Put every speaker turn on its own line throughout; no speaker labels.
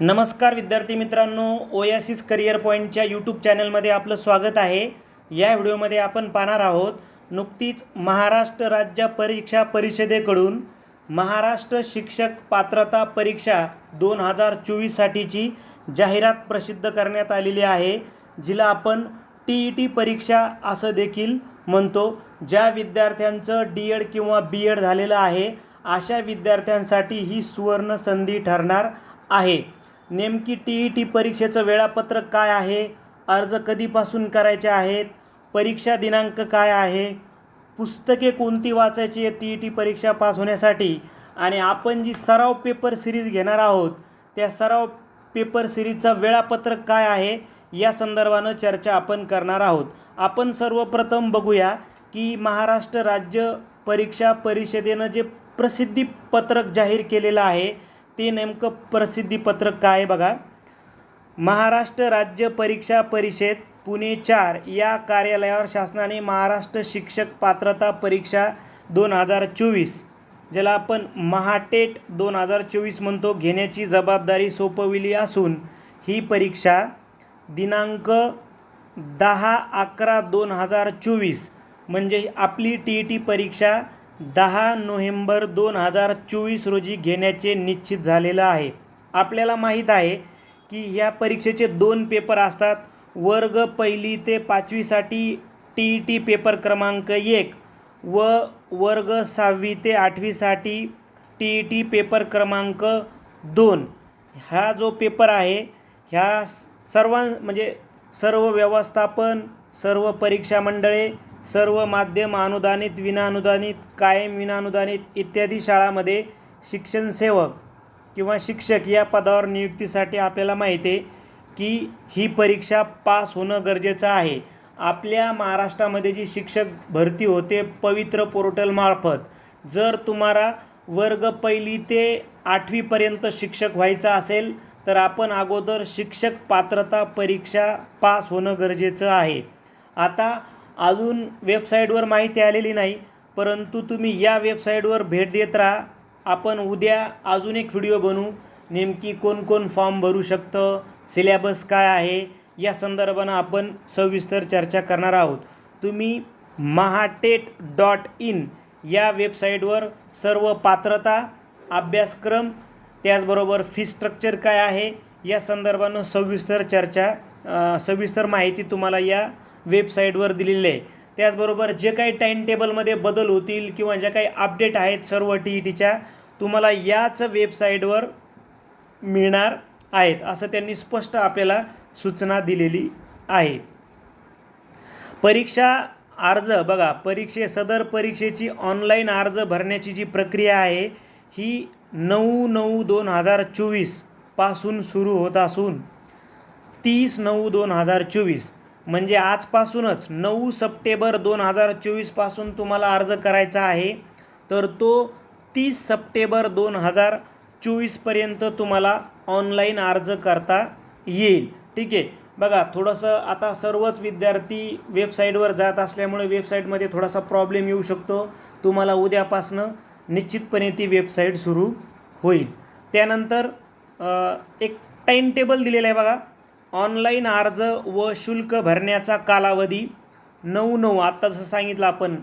नमस्कार विद्यार्थी मित्रांनो ओयासिस करिअर पॉईंटच्या यूट्यूब चॅनलमध्ये आपलं स्वागत आहे. या व्हिडिओमध्ये आपण पाहणार आहोत नुकतीच महाराष्ट्र राज्य परीक्षा परिषदेकडून महाराष्ट्र शिक्षक पात्रता परीक्षा दोन हजार चोवीससाठीची जाहिरात प्रसिद्ध करण्यात आलेली आहे जिला आपण टी ई टी परीक्षा असं देखील म्हणतो. ज्या विद्यार्थ्यांचं डी एड किंवा बी एड झालेलं आहे अशा विद्यार्थ्यांसाठी ही सुवर्ण संधी ठरणार आहे. नेमकी टी ई टी परीक्षेचं वेळापत्रक काय आहे? अर्ज कधीपासून करायचे आहेत? परीक्षा दिनांक काय आहे? पुस्तके कोणती वाचायची आहे टी ई टी परीक्षा पास होण्यासाठी? आणि आपण जी सराव पेपर सिरीज घेणार आहोत त्या सराव पेपर सिरीजचं वेळापत्रक काय आहे? या संदर्भानं चर्चा आपण करणार आहोत. आपण सर्वप्रथम बघूया की महाराष्ट्र राज्य परीक्षा परिषदेनं जे प्रसिद्धी पत्रक जाहीर केलेलं आहे ते नेमकं प्रसिद्धीपत्रक काय बघा? महाराष्ट्र राज्य परीक्षा परिषद पुणे चार या कार्यालयावर शासनाने महाराष्ट्र शिक्षक पात्रता परीक्षा दोन हजार चोवीस ज्याला आपण महाटेट दोन हजार चोवीस म्हणतो घेण्याची जबाबदारी सोपविली असून ही परीक्षा दिनांक दहा अकरा दोन हजार चोवीस म्हणजे आपली टी ई टी परीक्षा दहा नोव्हेंबर दोन हजार चोवीस रोजी घेण्याचे निश्चित झालेलं आहे. आपल्याला माहीत आहे की या परीक्षेचे दोन पेपर असतात. वर्ग पहिली ते पाचवीसाठी टी ई टी पेपर क्रमांक एक व वर्ग सहावी ते आठवीसाठी टी ई टी पेपर क्रमांक दोन. हा जो पेपर आहे ह्या सर्वां म्हणजे सर्व व्यवस्थापन सर्व परीक्षा मंडळे सर्व माध्यम अनुदानित विनाअनुदानित कायम विनाअनुदानित इत्यादी शाळामध्ये शिक्षण सेवक किंवा शिक्षक या पदावर नियुक्तीसाठी आपल्याला माहिती आहे की ही परीक्षा पास होणं गरजेचं आहे. आपल्या महाराष्ट्रामध्ये जी शिक्षक भरती होते पवित्र पोर्टलमार्फत जर तुम्हाला वर्ग पहिली ते आठवीपर्यंत शिक्षक व्हायचं असेल तर आपण अगोदर शिक्षक पात्रता परीक्षा पास होणं गरजेचं आहे. आता अजून वेबसाईटवर माहिती आलेली नाही परंतु तुम्ही या वेबसाईटवर भेट देत राहा. आपण उद्या अजून एक व्हिडिओ बनवू. नेमकी कोण कोण फॉर्म भरू शकतं सिलेबस काय आहे या संदर्भानं आपण सविस्तर चर्चा करणार आहोत. तुम्ही महाटेट डॉट इन या वेबसाईटवर सर्व पात्रता अभ्यासक्रम त्याचबरोबर फी स्ट्रक्चर काय आहे या संदर्भानं सविस्तर चर्चा सविस्तर माहिती तुम्हाला या वेबसाईटवर दिलेले आहे. त्याचबरोबर जे काही टाईम टेबलमध्ये बदल होतील किंवा ज्या काही अपडेट आहेत सर्व टी ई टीच्या तुम्हाला याच वेबसाईटवर मिळणार आहेत असं त्यांनी स्पष्ट आपल्याला सूचना दिलेली आहे. परीक्षा अर्ज बघा परीक्षे सदर परीक्षेची ऑनलाईन अर्ज भरण्याची जी प्रक्रिया आहे ही नऊ नऊ दोन हजार चोवीसपासून सुरू होत असून तीस नऊ दोन हजार चोवीस. म्हणजे आजपासूनच नऊ सप्टेंबर दोन हजार चोवीसपासून तुम्हाला अर्ज करायचा आहे. तर तो तीस सप्टेंबर दोन हजार चोवीसपर्यंत तुम्हाला ऑनलाईन अर्ज करता येईल. ठीक आहे? बघा थोडंसं आता सर्वच विद्यार्थी वेबसाईटवर जात असल्यामुळे वेबसाईटमध्ये थोडासा प्रॉब्लेम येऊ शकतो. तुम्हाला उद्यापासनं निश्चितपणे ती वेबसाईट सुरू होईल. त्यानंतर एक टाईम टेबल दिलेलं आहे बघा. ऑनलाईन अर्ज व शुल्क भरण्याचा कालावधी नऊ नऊ. आत्ता जसं सांगितलं आपण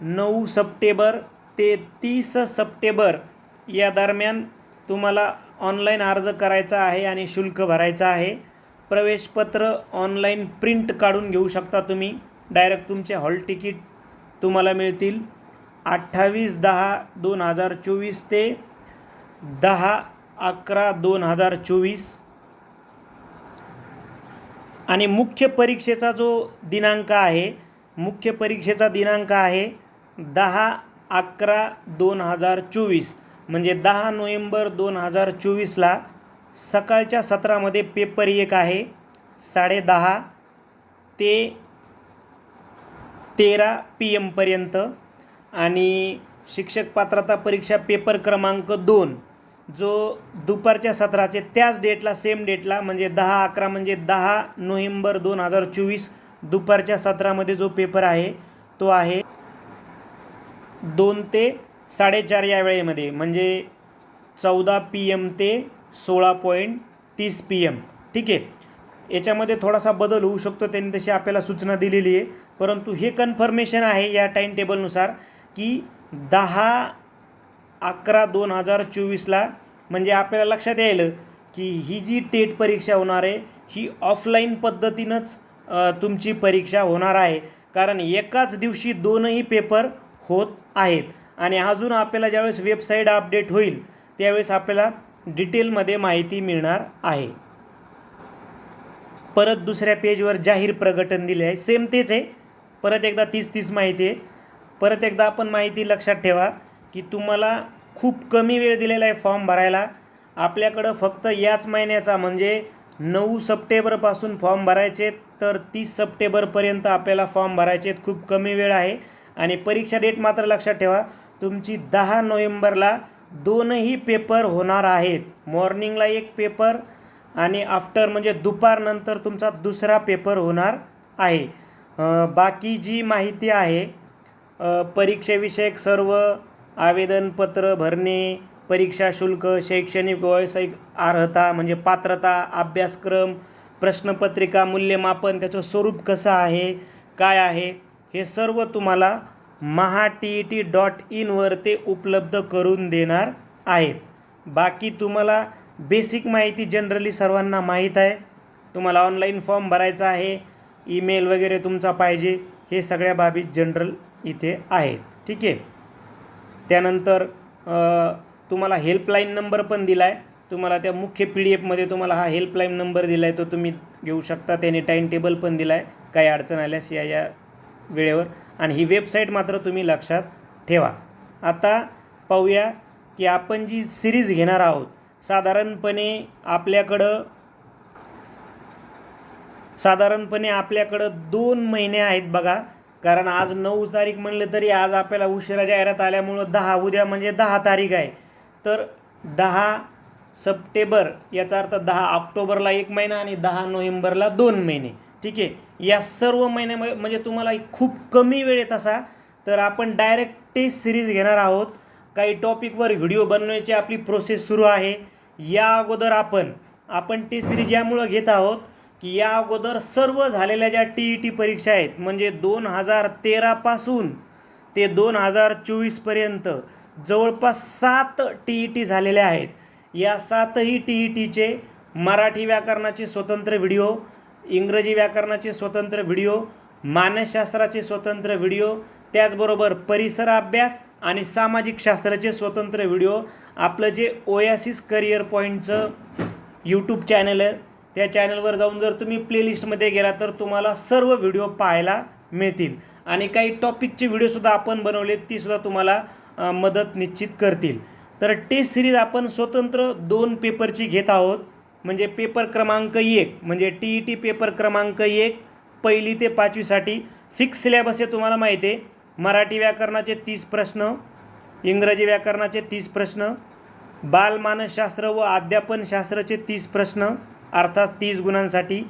नऊ सप्टेंबर ते तीस सप्टेंबर या दरम्यान तुम्हाला ऑनलाईन अर्ज करायचा आहे आणि शुल्क भरायचं आहे. प्रवेशपत्र ऑनलाईन प्रिंट काढून घेऊ शकता तुम्ही. डायरेक्ट तुमचे हॉल तिकीट तुम्हाला मिळतील. अठ्ठावीस दहा दोन हजार चोवीस ते दहा अकरा दोन हजार चोवीस. आणि मुख्य परीक्षेचा जो दिनांक आहे मुख्य परीक्षेचा दिनांक आहे दहा अकरा दोन हजार चोवीस. म्हणजे दहा नोव्हेंबर दोन हजार चोवीसला सकाळच्या सत्रामध्ये पेपर एक आहे साडेदहा ते तेरा पी एमपर्यंत आणि शिक्षक पात्रता परीक्षा पेपर क्रमांक दोन. जो दुपारच्या सत्राचे त्याच डेटला सेम डेटला म्हणजे दहा अकरा म्हणजे दहा नोव्हेंबर दोन हजार चोवीस दुपारच्या सत्रामध्ये जो पेपर आहे तो आहे दोन ते साडेचार या वेळेमध्ये म्हणजे चौदा पी एम ते सोळा पॉईंट तीस पी एम ठीक आहे? याच्यामध्ये थोडासा बदल होऊ शकतो त्यांनी तशी आपल्याला सूचना दिलेली आहे. परंतु हे कन्फर्मेशन आहे या टाईम टेबलनुसार की दहा अकरा दोन हजार चोवीसला म्हणजे आपल्याला लक्षात यायलं की ही जी टेट परीक्षा होणार आहे ही ऑफलाईन पद्धतीनंच तुमची परीक्षा होणार आहे. कारण एकाच दिवशी दोनही पेपर होत आहेत. आणि अजून आपल्याला ज्यावेळेस वेबसाईट अपडेट होईल त्यावेळेस आपल्याला डिटेलमध्ये माहिती मिळणार आहे. परत दुसऱ्या पेजवर जाहीर प्रकटन दिले आहे सेम तेच आहे. परत एकदा तीस तीस माहिती आहे. परत एकदा आपण माहिती लक्षात ठेवा की तुम्हाला खूप कमी वेळ दिलेला आहे फॉर्म भरायला. आपल्याकडं फक्त याच महिन्याचा म्हणजे नऊ सप्टेंबरपासून फॉर्म भरायचे तर तीस सप्टेंबरपर्यंत आपल्याला फॉर्म भरायचे आहेत. खूप कमी वेळ आहे. आणि परीक्षा डेट मात्र लक्षात ठेवा तुमची दहा नोव्हेंबरला दोनही पेपर होणार आहेत. मॉर्निंगला एक पेपर आणि आफ्टर म्हणजे दुपारनंतर तुमचा दुसरा पेपर होणार आहे. बाकी जी माहिती आहे परीक्षेविषयक सर्व आवेदनपत्र भरणे परीक्षा शुल्क शैक्षणिक व्यावसायिक अर्हता म्हणजे पात्रता अभ्यासक्रम प्रश्नपत्रिका मूल्यमापन त्याचं स्वरूप कसं आहे काय आहे हे सर्व तुम्हाला Maha T E T dot इनवर ते उपलब्ध करून देणार आहेत. बाकी तुम्हाला बेसिक माहिती जनरली सर्वांना माहीत आहे. तुम्हाला ऑनलाईन फॉर्म भरायचा आहे ईमेल वगैरे तुमचा पाहिजे हे सगळ्या बाबी जनरल इथे आहेत. ठीक आहे? त्यानंतर तुम्हाला हेल्पलाईन नंबर पण दिला आहे तुम्हाला त्या मुख्य पी डी एफमध्ये तुम्हाला हा हेल्पलाईन नंबर दिला आहे तो तुम्ही घेऊ शकता. त्याने टाईम टेबल पण दिला आहे काही अडचण आल्यास या या वेळेवर. आणि ही वेबसाईट मात्र तुम्ही लक्षात ठेवा. आता पाहूया की आपण जी सिरीज घेणार आहोत साधारणपणे आपल्याकडं साधारणपणे आपल्याकडं दोन महिने आहेत बघा. कारण आज नऊ तारीख म्हणलं तरी आज आपल्याला उशिरा जाहिरात आल्यामुळं दहा उद्या म्हणजे दहा तारीख आहे. तर दहा सप्टेंबर याचा अर्थ दहा ऑक्टोबरला एक महिना आणि दहा नोव्हेंबरला दोन महिने. ठीक आहे? या सर्व महिन्यामध्ये म्हणजे तुम्हाला खूप कमी वेळेत असा तर आपण डायरेक्ट टेस्ट सिरीज घेणार आहोत. काही टॉपिकवर व्हिडिओ बनवण्याची आपली प्रोसेस सुरू आहे. या अगोदर आपण आपण टेस्ट सिरीज यामुळं घेत आहोत. की या अगोदर सर्व झालेल्या ज्या टी ई टी परीक्षा आहेत म्हणजे दोन हजार तेरापासून ते दोन हजार चोवीसपर्यंत जवळपास सात टी ई टी झालेल्या आहेत. या सातही टी ई टीचे मराठी व्याकरणाचे स्वतंत्र व्हिडिओ इंग्रजी व्याकरणाचे स्वतंत्र व्हिडिओ मानसशास्त्राचे स्वतंत्र व्हिडिओ त्याचबरोबर परिसर अभ्यास आणि सामाजिक शास्त्राचे स्वतंत्र व्हिडिओ आपलं जे ओयासिस करिअर पॉईंटचं यूट्यूब चॅनल आहे त्या चॅनलवर जाऊन जर तुम्ही प्लेलिस्टमध्ये गेला तर तुम्हाला सर्व व्हिडिओ पाहायला मिळतील. आणि काही टॉपिकचे व्हिडिओसुद्धा आपण बनवले तीसुद्धा तुम्हाला मदत निश्चित करतील. तर टेस्ट सिरीज आपण स्वतंत्र दोन पेपरची घेत आहोत. म्हणजे पेपर क्रमांक एक म्हणजे टी ई टी पेपर क्रमांक एक पहिली ते पाचवीसाठी फिक्स सिलेबस आहे तुम्हाला माहिती आहे. मराठी व्याकरणाचे तीस प्रश्न इंग्रजी व्याकरणाचे तीस प्रश्न बालमानसशास्त्र व अध्यापनशास्त्राचे तीस प्रश्न अर्थात तीस गुणांसाठी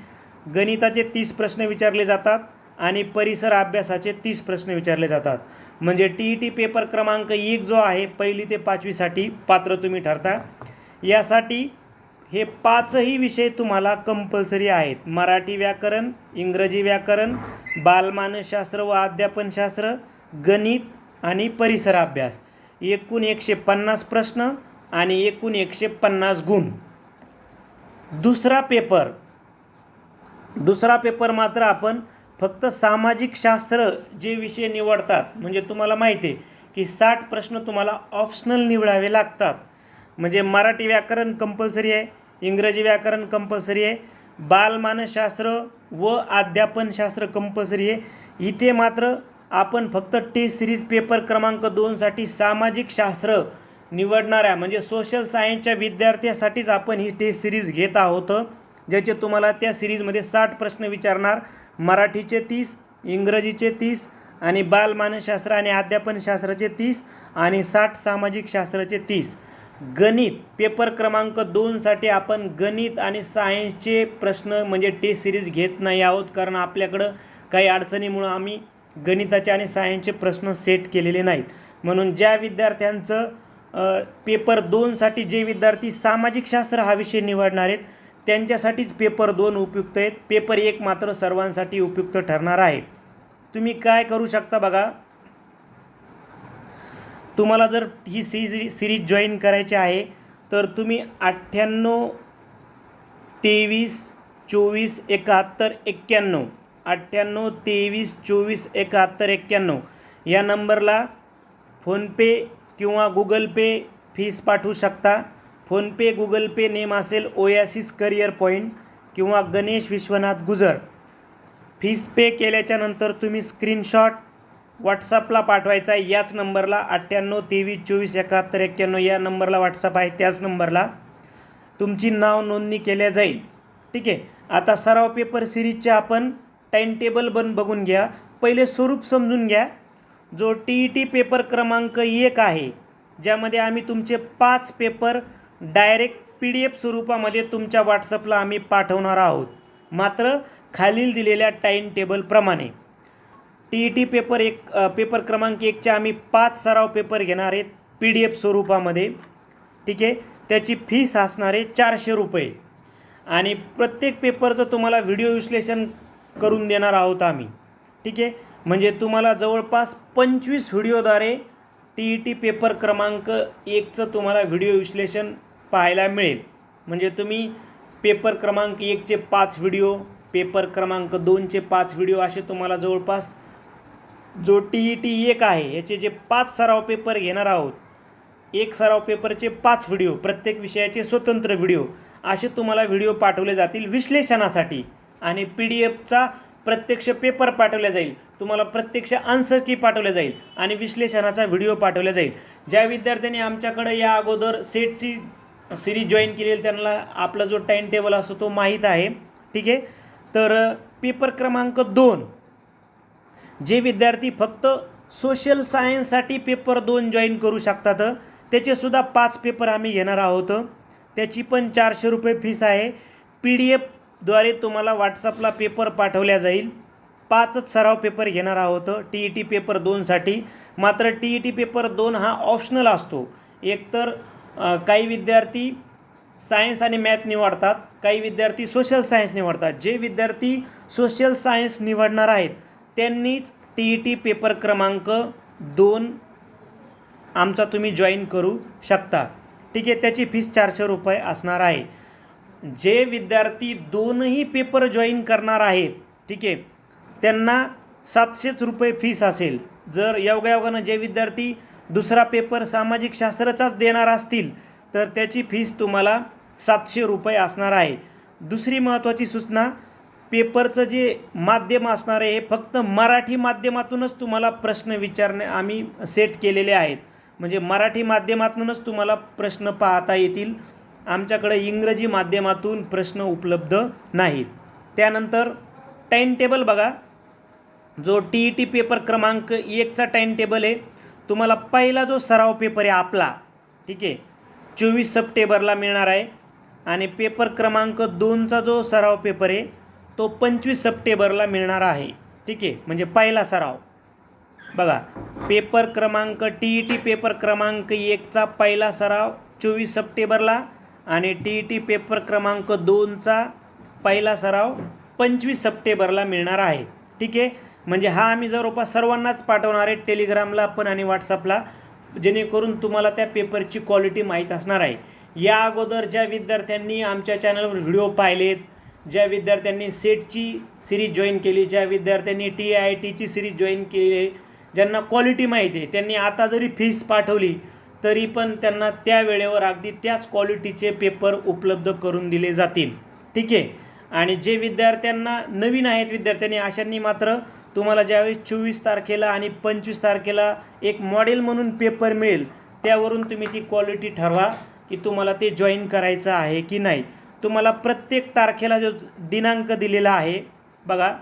गणिताचे तीस प्रश्न विचारले जातात आणि परिसर अभ्यासाचे तीस प्रश्न विचारले जातात. म्हणजे टी ई टी पेपर क्रमांक एक जो आहे पहिली ते पाचवीसाठी पात्र तुम्ही ठरता. यासाठी हे पाचही विषय तुम्हाला कंपल्सरी आहेत. मराठी व्याकरण इंग्रजी व्याकरण बालमानसशास्त्र व अध्यापनशास्त्र गणित आणि परिसर अभ्यास एकूण एकशे पन्नास प्रश्न आणि एकूण एकशे पन्नास गुण. दुसरा पेपर. दुसरा पेपर मात्र आपण फक्त सामाजिक शास्त्र जे विषय निवडतात म्हणजे तुम्हाला माहिती आहे की साठ प्रश्न तुम्हाला ऑप्शनल निवडावे लागतात. म्हणजे मराठी व्याकरण कंपल्सरी आहे इंग्रजी व्याकरण कंपल्सरी आहे बालमानसशास्त्र व अध्यापनशास्त्र कंपल्सरी आहे. इथे मात्र आपण फक्त टेस्ट सिरीज पेपर क्रमांक दोनसाठी सामाजिक शास्त्र निवडणाऱ्या म्हणजे सोशल सायन्सच्या विद्यार्थ्यासाठीच आपण ही टेस्ट सिरीज घेत आहोत. ज्याचे तुम्हाला त्या सिरीजमध्ये साठ प्रश्न विचारणार. मराठीचे तीस इंग्रजीचे तीस आणि बालमानसशास्त्र आणि अध्यापनशास्त्राचे तीस आणि साठ सामाजिक शास्त्राचे तीस. गणित पेपर क्रमांक दोनसाठी आपण गणित आणि सायन्सचे प्रश्न म्हणजे टेस्ट सिरीज घेत नाही आहोत. कारण आपल्याकडं काही अडचणीमुळं आम्ही गणिताचे आणि सायन्सचे प्रश्न सेट केलेले नाहीत. म्हणून ज्या विद्यार्थ्यांचं पेपर दोनसाठी जे विद्यार्थी सामाजिक शास्त्र हा विषय निवडणार आहेत त्यांच्यासाठीच पेपर दोन उपयुक्त आहेत. पेपर एक मात्र सर्वांसाठी उपयुक्त ठरणार आहे. तुम्ही काय करू शकता बघा. तुम्हाला जर ही सीज सिरीज जॉईन करायची आहे तर तुम्ही अठ्ठ्याण्णव तेवीस चोवीस एकाहत्तर एक्क्याण्णव. अठ्ठ्याण्णव तेवीस चोवीस एकाहत्तर एक्क्याण्णव. या नंबरला फोनपे किंवा गुगल पे फीस पाठवू शकता. फोनपे गुगल पे नेम असेल ओयासिस करिअर पॉईंट किंवा गणेश विश्वनाथ गुजर. फीस पे केल्याच्यानंतर तुम्ही स्क्रीनशॉट व्हॉट्सअपला पाठवायचा आहे. याच नंबरला अठ्ठ्याण्णव तेवीस चोवीस एकाहत्तर एक्क्याण्णव या नंबरला व्हॉट्सअप आहे. त्याच नंबरला तुमची नाव नोंदणी केल्या जाईल. ठीक आहे? आता सराव पेपर सिरीजचे आपण टाईमटेबल बन बघून घ्या. पहिले स्वरूप समजून घ्या. जो टी ई टी पेपर क्रमांक एक आहे ज्यामध्ये आम्ही तुमचे पाच paper direct P D F स्वरूपामध्ये तुमच्या व्हॉट्सअपला आम्ही पाठवणार आहोत. मात्र खालील दिलेल्या टाईम टेबलप्रमाणे टी ई टी पेपर एक पेपर क्रमांक एकचे आम्ही पाच सराव पेपर घेणार आहेत पी डी एफ स्वरूपामध्ये. ठीक आहे? त्याची फीस असणार आहे चारशे रुपये. आणि प्रत्येक पेपरचं तुम्हाला व्हिडिओ विश्लेषण करून देणार आहोत आम्ही. ठीक आहे? म्हणजे तुम्हाला जवळपास पंचवीस व्हिडिओद्वारे टी ई टी पेपर क्रमांक एकचं तुम्हाला व्हिडिओ विश्लेषण पाहायला मिळेल. म्हणजे तुम्ही पेपर क्रमांक एकचे पाच व्हिडिओ पेपर क्रमांक दोनचे पाच व्हिडिओ असे तुम्हाला जवळपास जो टी ई टी एक आहे याचे जे पाच सराव पेपर घेणार आहोत एक सराव पेपरचे पाच व्हिडिओ प्रत्येक विषयाचे स्वतंत्र व्हिडिओ असे तुम्हाला व्हिडिओ पाठवले जातील विश्लेषणासाठी. आणि पी डी एफचा प्रत्यक्ष पेपर पाठवला जाईल. तुम्हाला प्रत्यक्ष आन्सर की पाठवल्या जाईल आणि विश्लेषणाचा व्हिडिओ पाठवला जाईल. ज्या विद्यार्थ्यांनी आमच्याकडे या अगोदर सेटची सिरीज जॉईन केलेली त्यांना आपला जो टाईम टेबल असतो तो माहीत आहे. ठीक आहे? तर पेपर क्रमांक दोन. जे विद्यार्थी फक्त सोशल सायन्ससाठी पेपर दोन जॉईन करू शकतात त्याचेसुद्धा पाच पेपर आम्ही घेणार आहोत. त्याची पण चारशे रुपये फीस आहे. पी डी एफ द्वारे तुम्हाला व्हॉट्सअपला पेपर पाठवल्या जाईल. पाचच सराव पेपर घेणार आहोत. टी ई टी पेपर दोनसाठी मात्र टी ई टी पेपर दोन हा ऑप्शनल असतो. एकतर काही विद्यार्थी सायन्स आणि मॅथ निवडतात. काही विद्यार्थी सोशल सायन्स निवडतात. जे विद्यार्थी सोशल सायन्स निवडणार आहेत त्यांनीच टी ई टी पेपर क्रमांक दोन आमचा तुम्ही जॉईन करू शकता. ठीक आहे त्याची फीस चारशे रुपये असणार आहे. जे विद्यार्थी दोनही पेपर जॉईन करणार आहेत ठीक आहे त्यांना सातशेच रुपये फीस असेल. जर योगायोगानं जे विद्यार्थी दुसरा पेपर सामाजिक शास्त्राचाच देणार असतील तर त्याची फीस तुम्हाला सातशे रुपये असणार आहे. दुसरी महत्त्वाची सूचना पेपरचं जे माध्यम असणार आहे हे फक्त मराठी माध्यमातूनच तुम्हाला प्रश्न विचारणे आम्ही सेट केलेले आहेत. म्हणजे मराठी माध्यमातूनच तुम्हाला प्रश्न पाहता येतील. आमच्याकडे इंग्रजी माध्यमातून प्रश्न उपलब्ध नाहीत. त्यानंतर टाईम टेबल बघा. जो टी ई टी पेपर क्रमांक एकचा टाईम टेबल आहे तुम्हाला पहिला जो सराव पेपर आहे आपला ठीक आहे चोवीस सप्टेंबरला मिळणार आहे. आणि पेपर क्रमांक दोनचा जो सराव पेपर आहे तो पंचवीस सप्टेंबरला मिळणार आहे. ठीक आहे म्हणजे पहिला सराव. बघा पेपर क्रमांक टी ई टी पेपर क्रमांक एकचा पहिला सराव चोवीस सप्टेंबरला आणि टी ई टी पेपर क्रमांक दोनचा पहिला सराव पंचवीस सप्टेंबरला मिळणार आहे. ठीक आहे? म्हणजे हा आम्ही जवळपास सर्वांनाच पाठवणार आहे टेलिग्रामला पण आणि व्हॉट्सअपला जेणेकरून तुम्हाला त्या पेपरची क्वालिटी माहीत असणार आहे. या अगोदर ज्या विद्यार्थ्यांनी आमच्या चॅनलवर व्हिडिओ पाहिलेत ज्या विद्यार्थ्यांनी सेटची सिरीज जॉईन केली ज्या विद्यार्थ्यांनी टी आय टीची सिरीज जॉईन केली आहे ज्यांना क्वालिटी माहिती आहे त्यांनी आता जरी फीस पाठवली तरी पण त्यांना त्या वेळेवर अगदी त्याच क्वालिटीचे पेपर उपलब्ध करून दिले जातील. ठीक आहे? आणि जे विद्यार्थ्यांना नवीन आहेत विद्यार्थ्यांनी अशांनी मात्र तुम्हाला ज्यावेळेस चोवीस तारखेला आणि पंचवीस तारखेला एक मॉडेल म्हणून पेपर मिळेल त्यावरून तुम्ही ती क्वालिटी ठरवा की तुम्हाला ते जॉईन करायचं आहे की नाही. तुम्हाला प्रत्येक तारखेला जो दिनांक दिलेला आहे बघा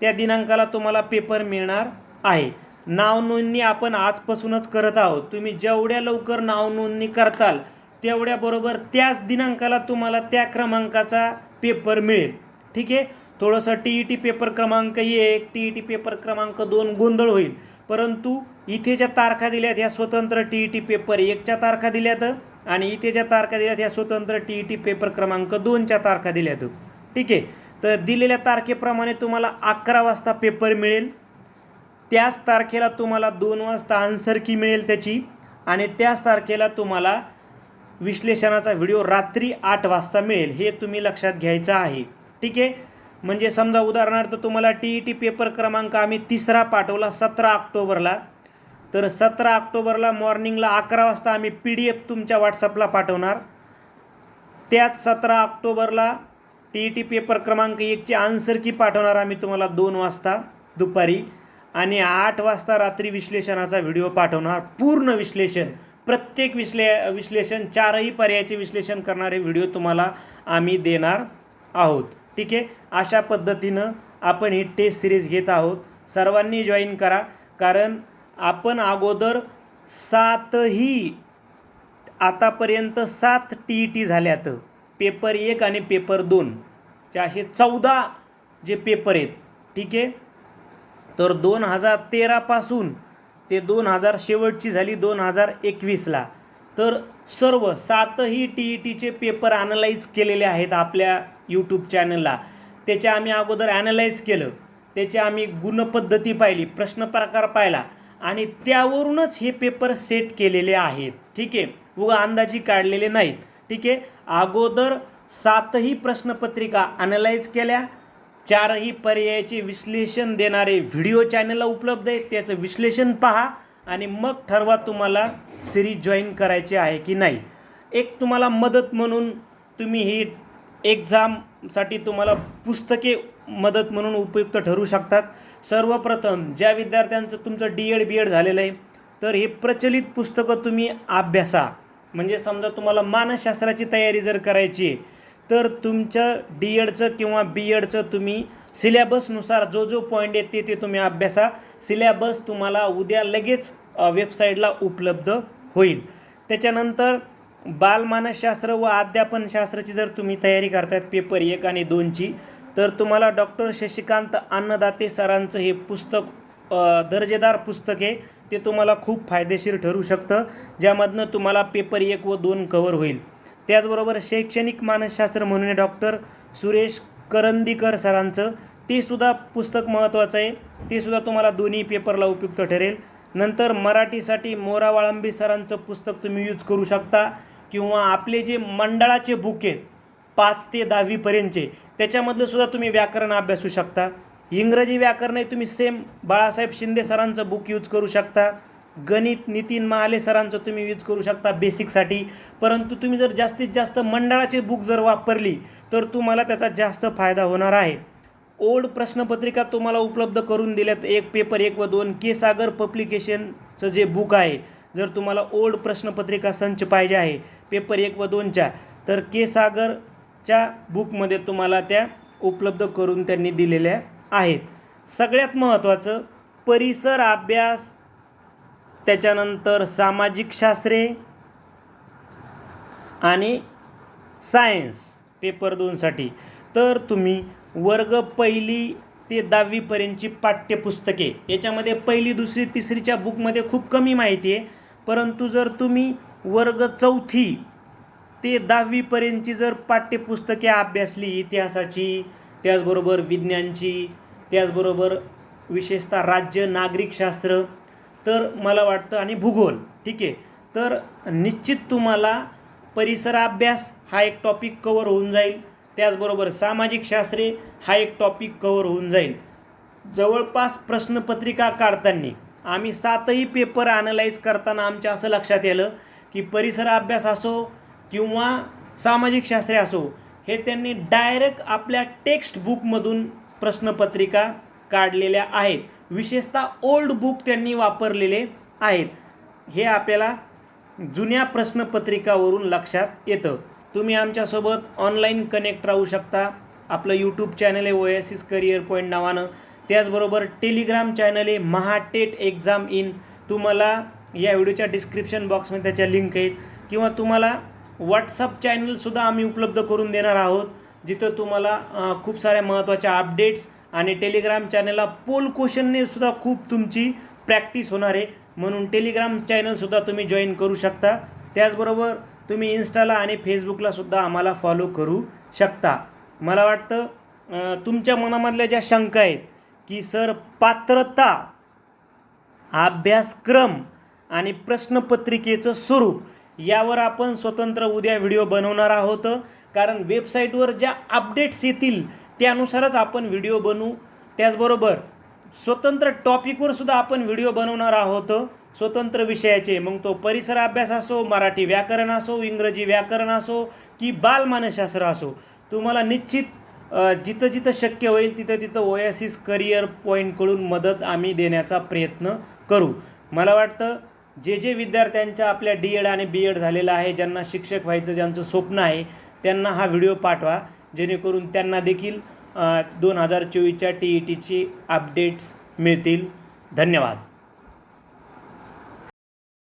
त्या दिनांकाला तुम्हाला पेपर मिळणार आहे. नावनोंदणी आपण आजपासूनच करत आहोत. तुम्ही जेवढ्या लवकर नावनोंदणी करताल तेवढ्याबरोबर त्याच दिनांकाला तुम्हाला त्या क्रमांकाचा पेपर मिळेल. ठीक आहे? थोडंसं टी ई टी पेपर क्रमांक एक टी ई टी पेपर क्रमांक दोन गोंधळ होईल. परंतु इथे ज्या तारखा दिल्यात ह्या स्वतंत्र टी ई टी पेपर एकच्या तारखा दिल्यात आणि इथे ज्या तारखा दिल्यात ह्या स्वतंत्र टी ई टी पेपर क्रमांक दोनच्या तारखा दिल्यात. ठीक आहे? तर दिलेल्या तारखेप्रमाणे तुम्हाला अकरा वाजता पेपर मिळेल. त्याच तारखेला तुम्हाला दोन वाजता आन्सर की मिळेल त्याची. आणि त्याच तारखेला तुम्हाला विश्लेषणाचा व्हिडिओ रात्री आठ वाजता मिळेल. हे तुम्ही लक्षात घ्यायचं आहे. ठीक आहे? म्हणजे समजा उदाहरणार्थ तुम्हाला टी ई टी पेपर क्रमांक आम्ही तिसरा पाठवला सतरा ऑक्टोबरला. तर सतरा ऑक्टोबरला मॉर्निंगला अकरा वाजता आम्ही पी डी एफ तुमच्या व्हॉट्सअपला पाठवणार. त्याच सतरा ऑक्टोबरला टी ई टी पेपर क्रमांक एकची आन्सर की पाठवणार आम्ही तुम्हाला दोन वाजता दुपारी. आणि आठ वाजता रात्री विश्लेषणाचा व्हिडिओ पाठवणार. पूर्ण विश्लेषण. प्रत्येक विश्ले विश्लेषण चारही पर्यायाचे विश्लेषण करणारे व्हिडिओ तुम्हाला आम्ही देणार आहोत. ठीक आहे? अशा पद्धतीनं आपण ही टेस्ट सिरीज घेत आहोत. सर्वांनी जॉईन करा. कारण आपण अगोदर सातही आतापर्यंत सात टी ई टी झाल्यात. पेपर एक आणि पेपर दोन. चे असे चौदा जे पेपर आहेत. ठीक आहे? तर दोन हजार तेरापासून ते दोन हजार शेवटची झाली दोन हजार एकवीसला. तर सर्व सातही टी ई टीचे पेपर ॲनलाईज केलेले आहेत आपल्या यूट्यूब चॅनलला त्याचे आम्ही अगोदर ॲनलाईज केलं. त्याचे आम्ही गुणपद्धती पाहिली प्रश्न प्रकार पाहिला आणि त्यावरूनच हे पेपर सेट केलेले आहेत. ठीक आहे? उगा अंदाजी काढलेले नाहीत. ठीक आहे? अगोदर सातही प्रश्नपत्रिका अनलाईज केल्या चारही पर्यायाचे विश्लेषण देणारे व्हिडिओ चॅनलला उपलब्ध आहेत त्याचं विश्लेषण पहा आणि मग ठरवा तुम्हाला सिरीज जॉईन करायची आहे की नाही. एक तुम्हाला मदत म्हणून तुम्ही ही एक्झामसाठी तुम्हाला पुस्तके मदत म्हणून उपयुक्त ठरू शकतात. सर्वप्रथम ज्या विद्यार्थ्यांचं तुमचं डी एड बी एड झालेलं आहे तर हे प्रचलित पुस्तकं तुम्ही अभ्यासा. म्हणजे समजा तुम्हाला मानसशास्त्राची तयारी जर करायची आहे तर तुमचं डी एडचं किंवा बी एडचं तुम्ही सिलेबसनुसार जो जो पॉईंट येते ते तुम्ही अभ्यासा. सिलेबस तुम्हाला उद्या लगेच वेबसाईटला उपलब्ध होईल. त्याच्यानंतर बालमानसशास्त्र व अध्यापनशास्त्राची जर तुम्ही तयारी करतायत पेपर एक आणि दोनची तर तुम्हाला डॉक्टर शशिकांत अन्नदाते सरांचं हे पुस्तक दर्जेदार पुस्तक आहे. ते तुम्हाला खूप फायदेशीर ठरू शकतं. ज्यामधनं तुम्हाला पेपर एक व दोन कवर होईल. त्याचबरोबर शैक्षणिक मानसशास्त्र म्हणून डॉक्टर सुरेश करंदीकर सरांचं ते सुद्धा पुस्तक महत्त्वाचं आहे. ते सुद्धा तुम्हाला दोन्ही पेपरला उपयुक्त ठरेल. नंतर मराठीसाठी मोरा वाळंबी सरांचं पुस्तक तुम्ही यूज करू शकता. किंवा आपले जे मंडळाचे बुक आहेत पाच ते दहावीपर्यंतचे त्याच्यामधलं सुद्धा तुम्ही व्याकरण अभ्यासू शकता. इंग्रजी व्याकरण आहे तुम्ही सेम बाळासाहेब शिंदे सरांचं बुक यूज करू शकता. गणित नितीन महाले सरांचं तुम्ही यूज करू शकता बेसिकसाठी परंतु तुम्ही जर जास्तीत जास्त मंडळाचे बुक जर वापरली तर तुम्हाला त्याचा जास्त फायदा होणार आहे. ओल्ड प्रश्नपत्रिका तुम्हाला उपलब्ध करून दिल्यात. एक पेपर एक व दोन. के सागर पब्लिकेशनचं जे बुक आहे जर तुम्हाला ओल्ड प्रश्नपत्रिका संच पाहिजे आहे पेपर एक व दोनच्या तर के सागरच्या बुकमध्ये तुम्हाला त्या उपलब्ध करून त्यांनी दिलेल्या आहेत. सगळ्यात महत्त्वाचं परिसर अभ्यास त्याच्यानंतर सामाजिक शास्त्रे आणि सायन्स पेपर दोनसाठी. तर तुम्ही वर्ग पहिली ते दहावीपर्यंतची पाठ्यपुस्तके याच्यामध्ये पहिली दुसरी तिसरीच्या बुकमध्ये खूप कमी माहिती आहे. परंतु जर तुम्ही वर्ग चौथी ते दहावीपर्यंतची जर पाठ्यपुस्तके अभ्यासली इतिहासाची त्याचबरोबर विज्ञानची त्याचबरोबर विशेषतः राज्य नागरिकशास्त्र तर मला वाटतं आणि भूगोल ठीक आहे. तर निश्चित तुम्हाला परिसराभ्यास हा एक टॉपिक कवर होऊन जाईल. त्याचबरोबर सामाजिक शास्त्रे हा एक टॉपिक कवर होऊन जाईल. जवळपास प्रश्नपत्रिका काढताना आम्ही सातही पेपर ॲनलाईज करताना आमच्या असं लक्षात आलं की परिसर अभ्यास असो किंवा सामाजिक शास्त्रे असो हे त्यांनी डायरेक्ट आपल्या टेक्स्ट बुकमधून प्रश्नपत्रिका काढलेल्या आहेत. विशेषतः ओल्ड बुक त्यांनी वापरलेले आहेत. हे आपल्याला जुन्या प्रश्नपत्रिकावरून लक्षात येतं. तुम्ही आमच्यासोबत ऑनलाईन कनेक्ट राहू शकता. आपलं यूट्यूब चॅनल आहे ओएसिस करिअर पॉईंट नावानं. त्याचबरोबर टेलिग्राम चॅनल आहे महाटेट एक्झाम इन तुम्हाला या व्हिडिओच्या डिस्क्रिप्शन बॉक्समध्ये त्याच्या लिंक आहेत. किंवा तुम्हाला व्हॉट्सअप चॅनलसुद्धा आम्ही उपलब्ध करून देणार आहोत. जिथं तुम्हाला खूप साऱ्या महत्त्वाच्या अपडेट्स आणि टेलिग्राम चॅनलला पोल क्वेश्चनने सुद्धा खूप तुमची प्रॅक्टिस होणार आहे. म्हणून टेलिग्राम चॅनलसुद्धा तुम्ही जॉईन करू शकता. त्याचबरोबर तुम्ही इन्स्टाला आणि फेसबुकलासुद्धा आम्हाला फॉलो करू शकता. मला वाटतं तुमच्या मनामधल्या ज्या शंका आहेत की सर पात्रता अभ्यासक्रम आणि प्रश्नपत्रिकेचं स्वरूप यावर आपण स्वतंत्र उद्या व्हिडिओ बनवणार आहोत. कारण वेबसाईटवर ज्या अपडेट्स येतील त्यानुसारच आपण व्हिडिओ बनवू त्याचबरोबर स्वतंत्र टॉपिकवर सुद्धा आपण व्हिडिओ बनवणार आहोत. स्वतंत्र विषयाचे. मग तो परिसर अभ्यास असो मराठी व्याकरण असो इंग्रजी व्याकरण असो की बालमानसशास्त्र असो. तुम्हाला निश्चित जिथं जिथं शक्य होईल तिथं तिथं ओएसिस करिअर पॉईंटकडून मदत आम्ही देण्याचा प्रयत्न करू. मला वाटतं जे जे विद्यार्थ्यांच्या आपल्या डी एड आणि बी एड झालेलं आहे ज्यांना शिक्षक व्हायचं ज्यांचं स्वप्न आहे त्यांना हा व्हिडिओ पाठवा. जेणेकरून त्यांना देखील दोन हजार चोवीसच्या टी ई टीची अपडेट्स मिळतील. धन्यवाद.